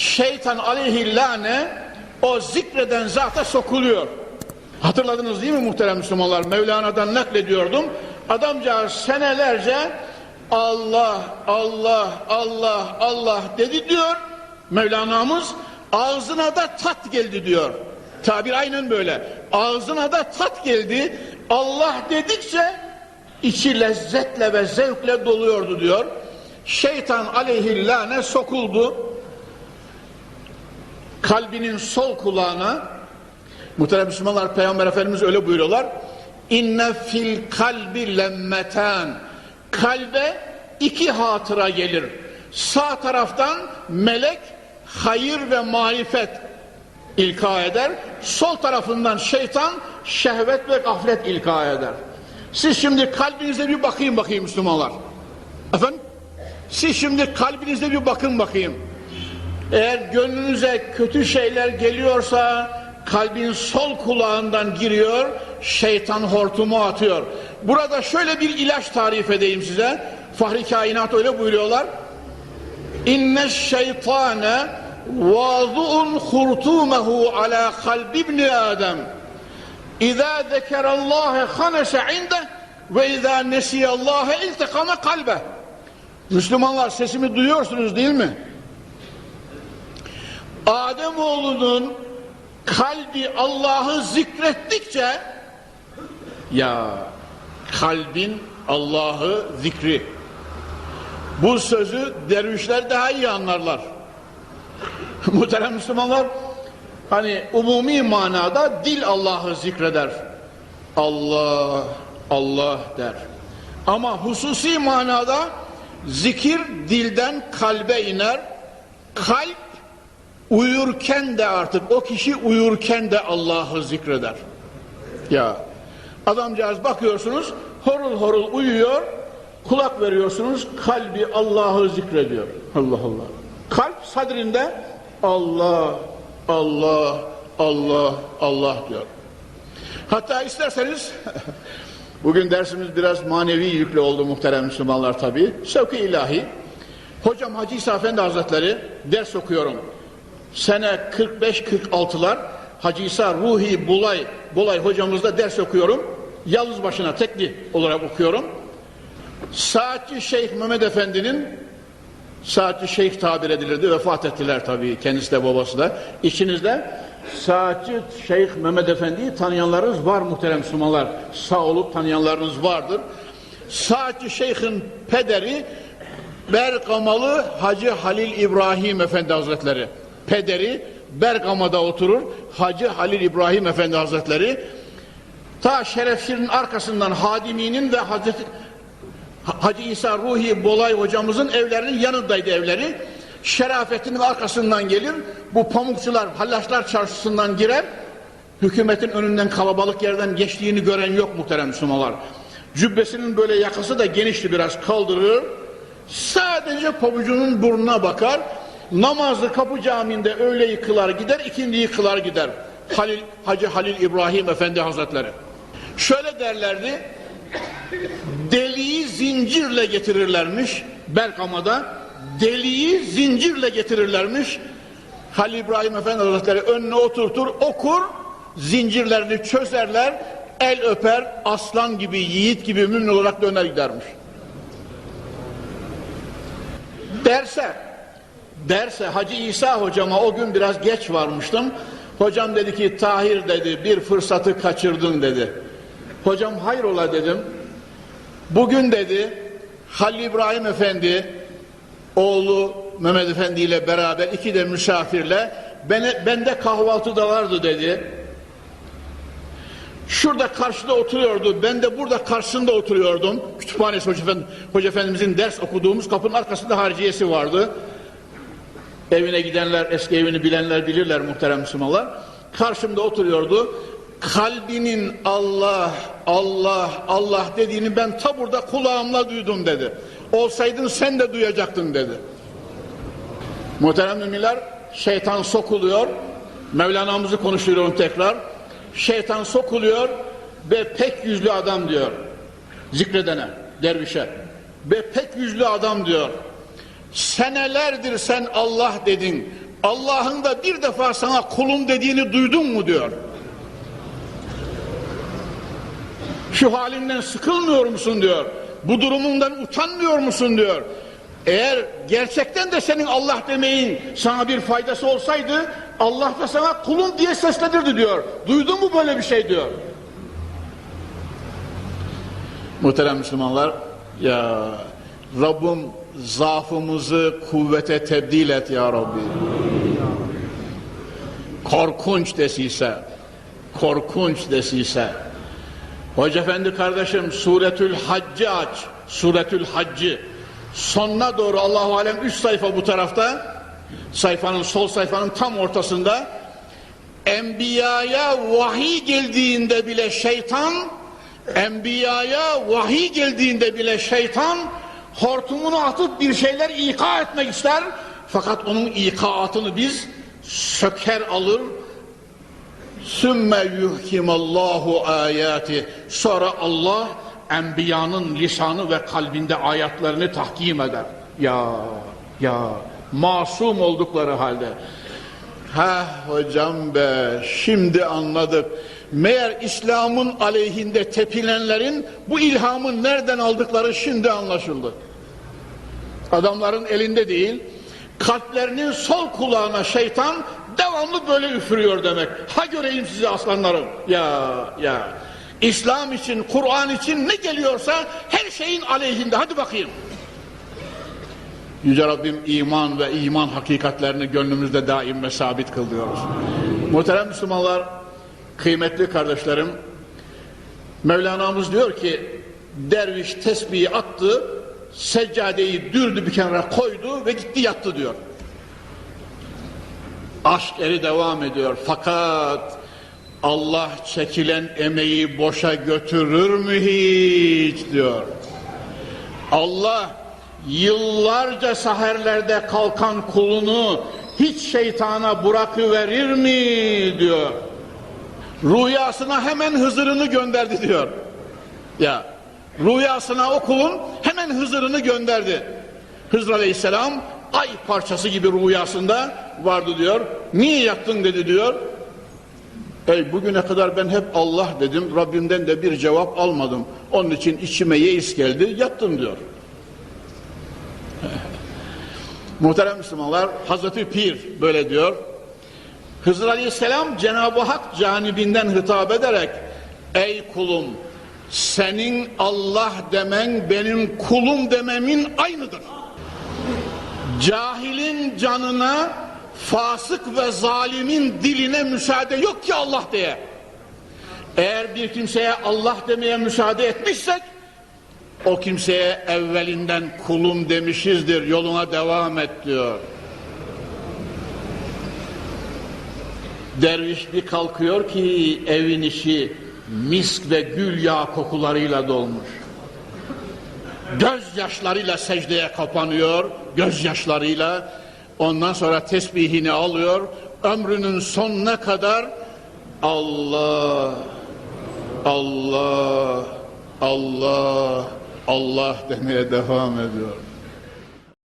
şeytan aleyhillâne o zikreden zata sokuluyor. Hatırladınız değil mi muhterem Müslümanlar? Mevlana'dan naklediyordum. Adamcağız senelerce Allah, Allah, Allah, Allah dedi diyor. Mevlana'mız ağzına da tat geldi diyor. Tabir aynen böyle. Ağzına da tat geldi. Allah dedikçe içi lezzetle ve zevkle doluyordu diyor. Şeytan aleyhillâne sokuldu. Kalbinin sol kulağına Muhterem Müslümanlar Peygamber Efendimiz öyle buyuruyorlar. İnne fil kalbi lemmeten. Kalbe iki hatıra gelir. Sağ taraftan melek hayır ve marifet ilka eder. Sol tarafından şeytan şehvet ve gaflet ilka eder. Siz şimdi kalbinize bir bakayım bakayım Müslümanlar. Efendim? Siz şimdi kalbinize bir bakın bakayım. Eğer gönlünüze kötü şeyler geliyorsa kalbin sol kulağından giriyor, şeytan hortumu atıyor. Burada şöyle bir ilaç tarif edeyim size. Fahri kainat öyle buyuruyorlar. İnne şeytane vazu'un hurtumehu ala kalbi ibni Adem. İza zekerallâhe hanese inde ve izâ nesiyallâhe iltekame kalbe. Müslümanlar sesimi duyuyorsunuz değil mi? Ademoğlunun kalbi Allah'ı zikrettikçe ya kalbin Allah'ı zikri bu sözü dervişler daha iyi anlarlar. Muhterem Müslümanlar hani umumi manada dil Allah'ı zikreder. Allah Allah der. Ama hususi manada zikir dilden kalbe iner. Kalp uyurken de artık o kişi uyurken de Allah'ı zikreder. Ya adamcağız bakıyorsunuz horul horul uyuyor kulak veriyorsunuz kalbi Allah'ı zikrediyor. Allah Allah. Kalp sadrinde Allah Allah Allah Allah diyor. Hatta isterseniz bugün dersimiz biraz manevi yüklü oldu muhterem Müslümanlar tabi. Şevki ilahi. Hocam Hacı İsa Efendi Hazretleri ders okuyorum sene 45-46'lar Hacı İsa Ruhi Bulay, Bulay hocamızda ders okuyorum. Yalnız başına tekli olarak okuyorum. Saatçi Şeyh Mehmet Efendi'nin Saatçi Şeyh tabir edilirdi. Vefat ettiler tabii. Kendisi de babası da. İçinizde Saatçi Şeyh Mehmet Efendi'yi tanıyanlarınız var muhterem Müslümanlar. Sağ olup tanıyanlarınız vardır. Saatçi Şeyh'in pederi Bergamalı Hacı Halil İbrahim Efendi Hazretleri pederi Bergama'da oturur. Hacı Halil İbrahim Efendi Hazretleri ta Şerefşir'in arkasından Hadimi'nin ve Hazreti Hacı İsa Ruhi Bolay hocamızın evlerinin yanındaydı evleri. Şerafetinin arkasından gelir. Bu pamukçular, hallaçlar çarşısından girer. Hükümetin önünden kalabalık yerden geçtiğini gören yok muhterem Müslümanlar. Cübbesinin böyle yakası da genişti biraz kaldırır. Sadece pabucunun burnuna bakar namazı kapı camiinde öğle yıkılar gider, ikindi yıkılar gider. Halil, Hacı Halil İbrahim Efendi Hazretleri. Şöyle derlerdi, deliği zincirle getirirlermiş Bergama'da, deliği zincirle getirirlermiş. Halil İbrahim Efendi Hazretleri önüne oturtur, okur, zincirlerini çözerler, el öper, aslan gibi, yiğit gibi mümin olarak döner gidermiş. Derse, derse Hacı İsa hocama o gün biraz geç varmıştım. Hocam dedi ki Tahir dedi bir fırsatı kaçırdın dedi. Hocam hayrola dedim. Bugün dedi Halil İbrahim Efendi oğlu Mehmet Efendi ile beraber iki de misafirle bende, bende kahvaltıda vardı dedi. Şurada karşıda oturuyordu. Ben de burada karşısında oturuyordum. Kütüphanesi Hoca, Efendi, Hoca Efendimizin ders okuduğumuz kapının arkasında harciyesi vardı. Evine gidenler, eski evini bilenler bilirler muhterem Müslümanlar. Karşımda oturuyordu. Kalbinin Allah, Allah, Allah dediğini ben ta burada kulağımla duydum dedi. Olsaydın sen de duyacaktın dedi. Muhterem müminler, şeytan sokuluyor. Mevlana'mızı konuşturuyorum tekrar. Şeytan sokuluyor ve pek yüzlü adam diyor. Zikredene, dervişe. Ve pek yüzlü adam diyor. Senelerdir sen Allah dedin. Allah'ın da bir defa sana kulum dediğini duydun mu diyor. Şu halinden sıkılmıyor musun diyor. Bu durumundan utanmıyor musun diyor. Eğer gerçekten de senin Allah demeyin sana bir faydası olsaydı Allah da sana kulum diye seslenirdi diyor. Duydun mu böyle bir şey diyor. Muhterem Müslümanlar ya Rabbim zaafımızı kuvvete tebdil et ya Rabbi. Korkunç desiyse, korkunç desiyse. Hoca efendi kardeşim Suretül Hacc'ı aç. Suretül Hacc'ı. Sonuna doğru Allahu Alem 3 sayfa bu tarafta. Sayfanın sol sayfanın tam ortasında. Enbiyaya vahiy geldiğinde bile şeytan Enbiyaya vahiy geldiğinde bile şeytan hortumunu atıp bir şeyler ika etmek ister. Fakat onun ikaatını biz söker alır. Sümme yuhkimallahu ayati. Sonra Allah enbiyanın lisanı ve kalbinde ayetlerini tahkim eder. Ya ya masum oldukları halde. Ha hocam be şimdi anladık. Meğer İslam'ın aleyhinde tepinenlerin bu ilhamın nereden aldıkları şimdi anlaşıldı. Adamların elinde değil, kalplerinin sol kulağına şeytan devamlı böyle üfürüyor demek. Ha göreyim sizi aslanlarım. Ya ya. İslam için, Kur'an için ne geliyorsa her şeyin aleyhinde. Hadi bakayım. Yüce Rabbim iman ve iman hakikatlerini gönlümüzde daim ve sabit kıl diyoruz. Muhterem Müslümanlar, kıymetli kardeşlerim, Mevlana'mız diyor ki, derviş tesbihi attı, seccadeyi dürdü bir kenara koydu ve gitti yattı diyor. Aşk eri devam ediyor. Fakat Allah çekilen emeği boşa götürür mü hiç diyor. Allah yıllarca saherlerde kalkan kulunu hiç şeytana bırakıverir mi diyor. Rüyasına hemen Hızır'ını gönderdi diyor. Ya rüyasına o kulun hemen Hızır'ını gönderdi. Hızır Aleyhisselam ay parçası gibi rüyasında vardı diyor. Niye yattın dedi diyor. Ey bugüne kadar ben hep Allah dedim. Rabbimden de bir cevap almadım. Onun için içime yeis geldi. Yattım diyor. Muhterem Müslümanlar Hazreti Pir böyle diyor. Hızır Aleyhisselam Cenab-ı Hak canibinden hitap ederek Ey kulum senin Allah demen benim kulum dememin aynıdır. Cahilin canına fasık ve zalimin diline müsaade yok ki Allah diye. Eğer bir kimseye Allah demeye müsaade etmişsek o kimseye evvelinden kulum demişizdir yoluna devam et diyor. Derviş bir kalkıyor ki evin işi misk ve gül yağı kokularıyla dolmuş. Gözyaşlarıyla secdeye kapanıyor, gözyaşlarıyla. Ondan sonra tesbihini alıyor, ömrünün sonuna kadar Allah, Allah, Allah, Allah demeye devam ediyor.